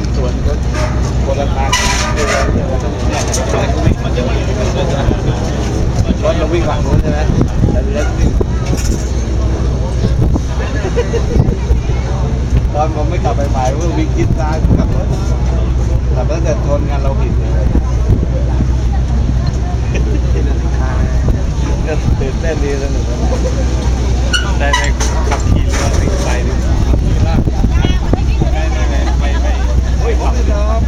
วิ่งสวนก็คนละทางเนี่ยเราเนี่ยเนี่ยเราก็วิ่งมันจะวิ่งรถเราวิ่งฝั่งนู้นใช่ไหมแต่รถวิ่งตอนผมไม่กลับไปใหม่เพิ่งวิ่งคิดซ้ายกลับรถแต่ตั้งแต่ชนกันเราผิดเลยก็ตื่นเต้นดีสนุก Stop.